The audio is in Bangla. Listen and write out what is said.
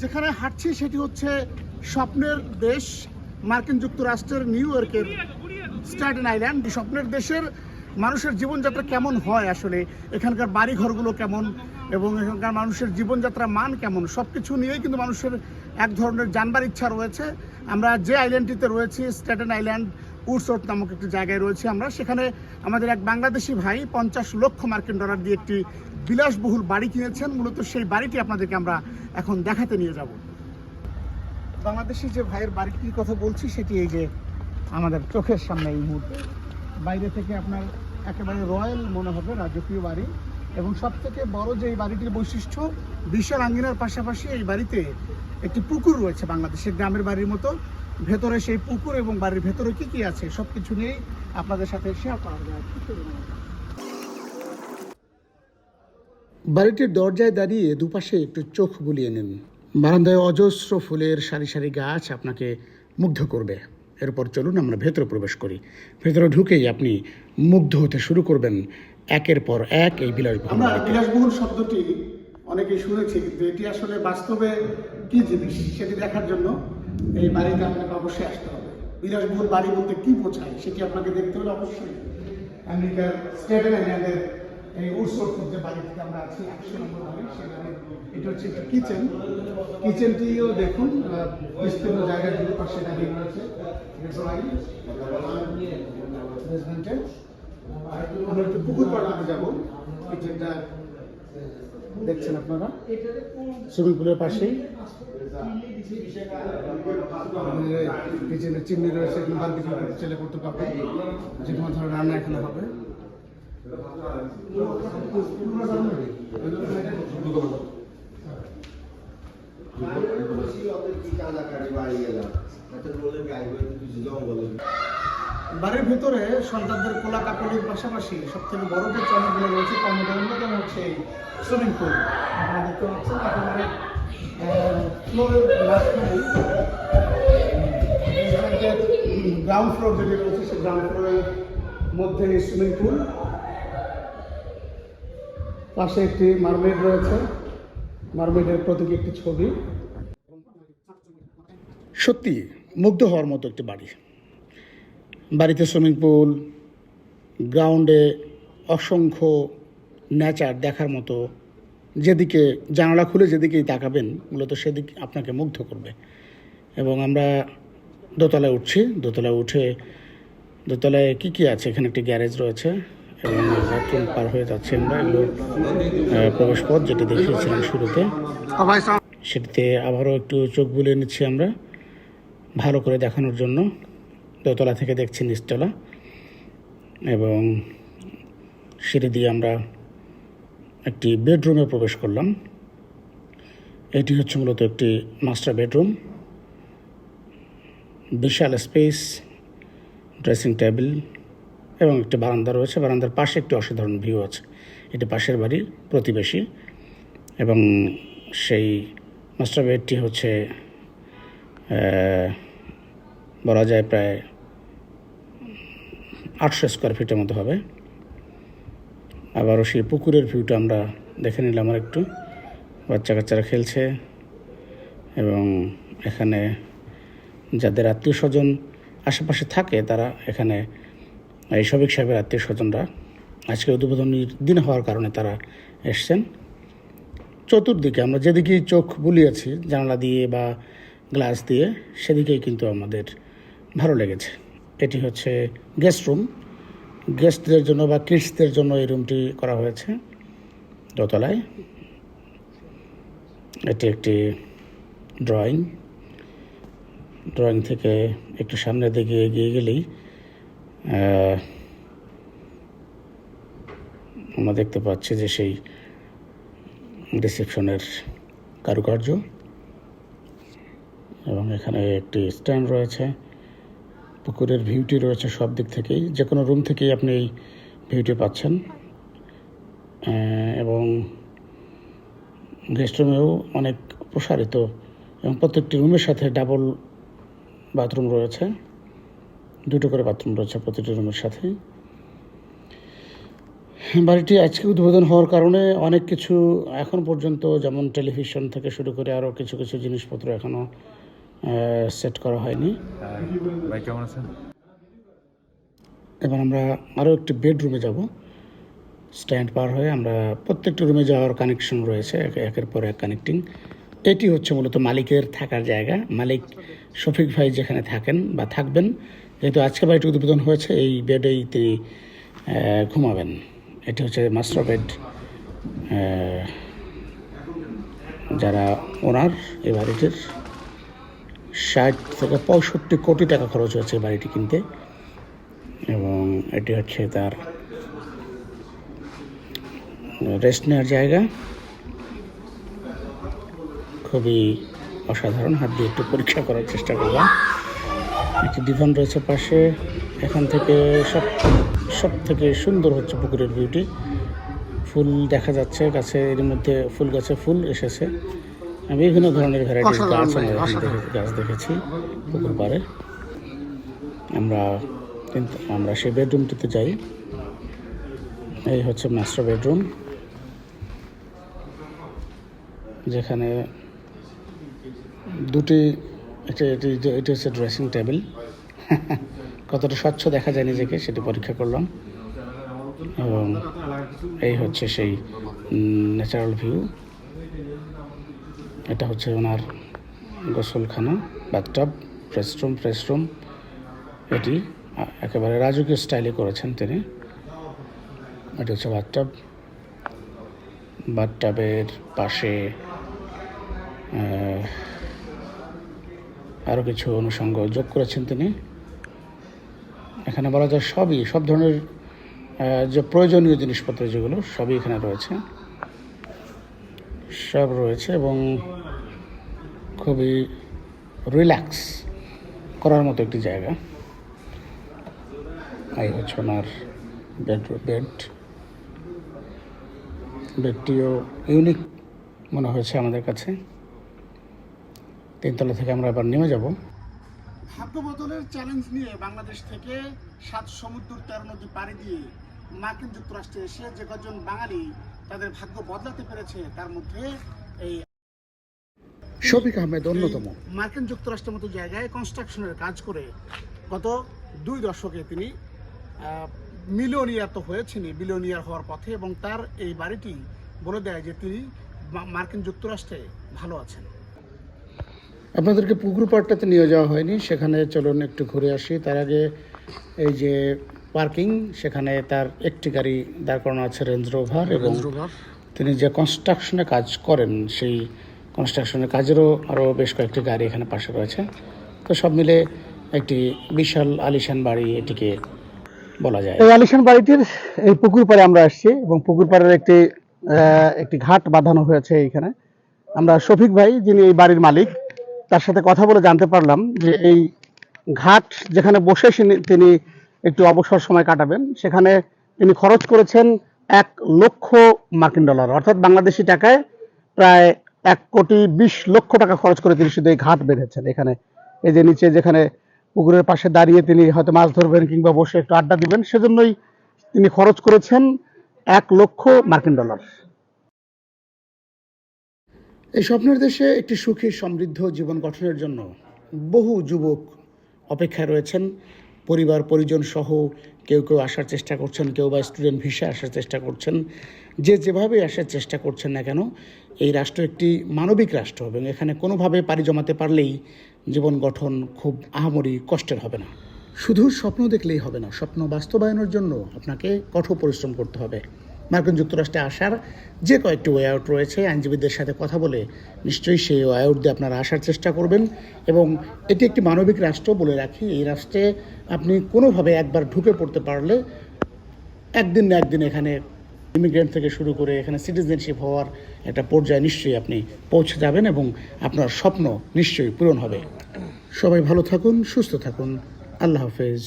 যেখানে হাঁটছি সেটি হচ্ছে স্বপ্নের দেশ, মার্কিন যুক্তরাষ্ট্রের নিউ ইয়র্কের স্ট্যাটেন আইল্যান্ড। স্বপ্নের দেশের মানুষের জীবনযাত্রা কেমন হয় আসলে? এখানকার বাড়ি ঘরগুলো কেমন? এবং এখানকার মানুষের জীবনযাত্রা মান কেমন? সব কিছু নিয়েই কিন্তু মানুষের এক ধরনের জানবার ইচ্ছা রয়েছে। আমরা যে আইল্যান্ডটিতে রয়েছি স্ট্যাটেন আইল্যান্ড উডসোর্ট নামক একটি জায়গায় রয়েছি আমরা। সেখানে আমাদের এক বাংলাদেশি ভাই পঞ্চাশ লক্ষ মার্কিন ডলার দিয়ে একটি বিলাসবহুল বাড়ি কিনেছেন, মূলত সেই বাড়িটি আপনাদেরকে আমরা এখন দেখাতে নিয়ে যাব। বাংলাদেশি যে ভাইয়ের বাড়িটির কথা বলছি, সেটি এই যে আমাদের চোখের সামনে এই মুহূর্তে। বাইরে থেকে আপনার একেবারে রয়্যাল মনে হবে রাজকীয় বাড়ি এবং সব থেকে বড় যে এই বাড়িটির বৈশিষ্ট্য, বিশাল আঙ্গিনার পাশাপাশি এই বাড়িতে একটি পুকুর রয়েছে বাংলাদেশের গ্রামের বাড়ির মতো। ভেতরে সেই পুকুর এবং বাড়ির ভেতরে কি কি আছে সব কিছু নিয়েই আপনাদের সাথে শেয়ার করা যায় বাড়িটির দরজায় দাঁড়িয়ে দুপাশে একটু চোখ বুলিয়ে নিন। বারান্দায় অজস্র ফুলের সারি সারি গাছ আপনাকে মুগ্ধ করবে। এরপর চলুন আমরা ভেতরে প্রবেশ করি। ভেতরে ঢুকেই আপনি মুগ্ধ হতে শুরু করবেন। একের পর এক এই বিলাসবহুল আমরা বিলাসবহুল শব্দটি অনেকেই শুনেছি কিন্তু এটি আসলে বাস্তবে কি জিনিস সেটি দেখার জন্য এই বাড়িতে আপনাকে অবশ্যই আসতে হবে। বিলাসবহুল বাড়ি বলতে কি বোঝায় সেটি আপনাকে দেখতে হলে অবশ্যই আমেরিকার স্টেটেন আইল্যান্ডের এই উৎসব যে বাড়ি থেকে আমরা আছি, একশো নম্বর বাড়ি, সেখানে এটা হচ্ছে একটা কিচেন কিচেনটিও দেখুন বিস্তীর্ণ জায়গার দুই পাশে দাঁড়িয়ে রয়েছে আমরা একটু পুকুর পাড়াতে যাব কিচেনটা দেখছেন আপনারা? সুইমিং পুলের পাশেই। কিচেনের চিমনি রয়েছে, এখানে করতে চলে করতে পারবে যে কোনো ধরনের রান্না এখানে হবে। বাড়ির ভেতরে সন্তানদের কোলা কাপড়ের পাশাপাশি সব থেকে বড় যে চ্যানেলগুলো রয়েছে তার মধ্যে অন্যতম হচ্ছে সুইমিং পুল আপনারা দেখতে পাচ্ছেন, একেবারে গ্রাউন্ড ফ্লোর যেটি রয়েছে, সেই গ্রাউন্ড ফ্লোরের মধ্যে সুইমিং পুল পাশে একটি মারমেড রয়েছে। মারমেডের প্রতীকী একটি ছবি। সত্যি, মুগ্ধ হওয়ার মতো একটি বাড়ি। বাড়িতে সুইমিং পুল, গ্রাউন্ডে অসংখ্য নেচার দেখার মতো। যেদিকে জানালা খুলে যেদিকেই তাকাবেন, মূলত সেদিক আপনাকে মুগ্ধ করবে। এবং আমরা দোতলায় উঠছি। দোতলায় উঠে, দোতলায় কি কি আছে? এখানে একটি গ্যারেজ রয়েছে। এবং বাথরুম পার হয়ে যাচ্ছে আমরা আহ, প্রবেশপথ যেটি দেখিয়েছিলাম শুরুতে। সেটিতে আবারও একটু চোখ বুলিয়ে নিচ্ছি আমরা ভালো করে দেখানোর জন্য। দোতলা থেকে দেখছি নিচতলা। এবং সিঁড়ি দিয়ে আমরা একটি বেডরুমে প্রবেশ করলাম। এটি হচ্ছে মূলত একটি মাস্টার বেডরুম। বিশাল স্পেস ড্রেসিং টেবিল এবং একটি বারান্দা রয়েছে। বারান্দার পাশে একটি অসাধারণ ভিউ আছে। এটি পাশের বাড়ির প্রতিবেশী এবং সেই মাস্টার বেডটি হচ্ছে বলা যায় প্রায় আটশো স্কোয়ার ফিটের মতো হবে। আবারও সেই পুকুরের ভিউটা আমরা দেখে নিলাম আর একটু বাচ্চা কাচ্চারা খেলছে এবং এখানে যাদের আত্মীয় স্বজন আশেপাশে থাকে, তারা এখানে এই সবিক সাহেবের আত্মীয় স্বজনরা আজকে উদ্বোধনীর দিন হওয়ার কারণে তারা এসছেন। চতুর্দিকে আমরা যেদিকেই চোখ বুলিয়েছি, জানালা দিয়ে বা গ্লাস দিয়ে, সেদিকেই কিন্তু আমাদের ভালো লেগেছে। এটি হচ্ছে গেস্ট রুম। গেস্টদের জন্য বা কিডসদের জন্য এই রুমটি করা হয়েছে দোতলায়। এটি একটি ড্রয়িং। ড্রয়িং থেকে একটু সামনের দিকে এগিয়ে গেলেই আমরা দেখতে পাচ্ছি যে সেই রিসেপশনের কারুকার্য এবং এখানে একটি স্ট্যান্ড রয়েছে। পুকুরের ভিউটি রয়েছে সব দিক থেকেই। যে কোনো রুম থেকেই আপনি এই ভিউটি পাচ্ছেন। এবং গেস্ট রুমেও অনেক প্রসারিত এবং প্রত্যেকটি রুমের সাথে ডাবল বাথরুম রয়েছে। দুটো করে বাথরুম রয়েছে প্রতিটি রুমের সাথে। বাড়িটি আজকে উদ্বোধন হওয়ার কারণে অনেক কিছু এখন পর্যন্ত যেমন টেলিভিশন থেকে শুরু করে আরও কিছু কিছু জিনিসপত্র এখনও সেট করা হয়নি। ভাই কেমন আছেন? এবার আমরা আরও একটি বেডরুমে যাব। স্ট্যান্ড পার হয়ে আমরা প্রত্যেকটি রুমে যাওয়ার কানেকশন রয়েছে এক- একের পর এক কানেক্টিং এটি হচ্ছে মূলত মালিকের থাকার জায়গা। মালিক শফিক ভাই যেখানে থাকেন বা থাকবেন যেহেতু আজকে বাড়িটি উদ্বোধন হয়েছে, এই বেডেই তিনি ঘুমাবেন। এটি হচ্ছে মাস্টার বেড যারা ওনার এই বাড়িটির ষাট থেকে পঁয়ষট্টি কোটি টাকা খরচ হয়েছে এই বাড়িটি কিনতে, এবং এটি হচ্ছে তার রেস্ট নেওয়ার জায়গা। খুবই অসাধারণ, হাত দিয়ে একটু পরীক্ষা করার চেষ্টা করলাম। একটি ডিভান রয়েছে পাশে। এখান থেকে সব সব থেকে সুন্দর হচ্ছে পুকুরের বিউটি ফুল দেখা যাচ্ছে গাছে এর মধ্যে ফুল গাছে ফুল এসেছে। বিভিন্ন ধরনের ভ্যারাইটিস গাছ গাছ দেখেছি পুকুর পাড়ে। আমরা কিন্তু আমরা সেই বেডরুমটিতে যাই। এই হচ্ছে মাস্টার বেডরুম যেখানে দুটি এটা, এটি এটি হচ্ছে ড্রেসিং টেবিল কতটা স্বচ্ছ দেখা যায় নিজেকে, সেটি পরীক্ষা করলাম। এবং এই হচ্ছে সেই ন্যাচারাল ভিউ এটা হচ্ছে ওনার গোসলখানা বাথটাব রেস্টরুম ফ্রেশরুম এটি, একেবারে রাজকীয় স্টাইলে করেছেন তিনি। এটি হচ্ছে বাথটাব বাথটাবের পাশে আরও কিছু অনুষঙ্গ যোগ করেছেন তিনি। এখানে বলা যায় সবই, সব ধরনের যে প্রয়োজনীয় জিনিসপত্র যেগুলো, সবই এখানে রয়েছে। সব রয়েছে এবং খুবই রিল্যাক্স করার মতো একটি জায়গা। এই হচ্ছে ওনার বেড বেড বেডটিও ইউনিক মনে হয়েছে আমাদের কাছে। তিনতলা থেকে আমরা এবার নেমে যাব। ভাগ্য বদলের চ্যালেঞ্জ নিয়ে বাংলাদেশ থেকে সাত সমুদ্র তেরো নদী পাড়ি দিয়ে মার্কিন যুক্তরাষ্ট্রে এসে যে কজন বাঙালি তাদের ভাগ্য বদলাতে পেরেছে তার মধ্যে এই শফিক আহমেদ অন্যতম। মার্কিন যুক্তরাষ্ট্রের মতো জায়গায় কনস্ট্রাকশনের কাজ করে গত দুই দশকে তিনি মিলিয়নিয়ার তো হয়েছেনই বিলিয়নিয়ার হওয়ার পথে এবং তার এই বাড়িটি বলে দেয় যে তিনি মার্কিন যুক্তরাষ্ট্রে ভালো আছেন। আপনাদেরকে পুকুর পাড়টাতে নিয়ে যাওয়া হয়নি সেখানে চলুন একটু ঘুরে আসি। তার আগে এই যে পার্কিং সেখানে তার একটি গাড়ি দাঁড় করানো আছে রেঞ্জ রোভার এবং তিনি যে কনস্ট্রাকশনে কাজ করেন সেই কনস্ট্রাকশনের কাজেরও আরও বেশ কয়েকটি গাড়ি এখানে পাশে রয়েছে। তো সব মিলে একটি বিশাল আলিশান বাড়ি এটিকে বলা যায়। এই আলিশান বাড়িটির এই পুকুর পাড়ে আমরা আসছি এবং পুকুর পাড়ের একটি একটি ঘাট বাঁধানো হয়েছে এইখানে আমরা শফিক ভাই যিনি এই বাড়ির মালিক তার সাথে কথা বলে জানতে পারলাম যে এই ঘাট যেখানে বসে তিনি একটু অবসর সময় কাটাবেন সেখানে তিনি খরচ করেছেন এক লক্ষ মার্কিন ডলার অর্থাৎ বাংলাদেশি টাকায় প্রায় এক কোটি বিশ লক্ষ টাকা খরচ করে তিনি শুধু এই ঘাট বেঁধেছেন এখানে। এই যে নিচে যেখানে পুকুরের পাশে দাঁড়িয়ে তিনি হয়তো মাছ ধরবেন কিংবা বসে একটু আড্ডা দিবেন সেজন্যই তিনি খরচ করেছেন এক লক্ষ মার্কিন ডলার। এই স্বপ্নের দেশে একটি সুখী, সমৃদ্ধ জীবন গঠনের জন্য বহু যুবক অপেক্ষায় রয়েছেন। পরিবার, পরিজন সহ কেউ কেউ আসার চেষ্টা করছেন, কেউ বা স্টুডেন্ট ভিসা আসার চেষ্টা করছেন। যে যেভাবে আসার চেষ্টা করছেন না কেন, এই রাষ্ট্র একটি মানবিক রাষ্ট্র এবং এখানে কোনোভাবে পাড়ি জমাতে পারলেই জীবন গঠন খুব আহামরি কষ্টের হবে না। শুধু স্বপ্ন দেখলেই হবে না, স্বপ্ন বাস্তবায়নের জন্য আপনাকে কঠোর পরিশ্রম করতে হবে। মার্কিন যুক্তরাষ্ট্রে আসার যে কয়েকটি ওয়ে আউট রয়েছে, আইনজীবীদের সাথে কথা বলে নিশ্চয়ই সেই ওয়ে আউট দিয়ে আপনারা আসার চেষ্টা করবেন। এবং এটি একটি মানবিক রাষ্ট্র বলে রাখি, এই রাষ্ট্রে আপনি কোনোভাবে একবার ঢুকে পড়তে পারলে একদিন না একদিন এখানে ইমিগ্রেন্ট থেকে শুরু করে এখানে সিটিজেনশিপ হওয়ার একটা পর্যায়ে নিশ্চয়ই আপনি পৌঁছে যাবেন এবং আপনার স্বপ্ন নিশ্চয়ই পূরণ হবে। সবাই ভালো থাকুন, সুস্থ থাকুন। আল্লাহ হাফেজ।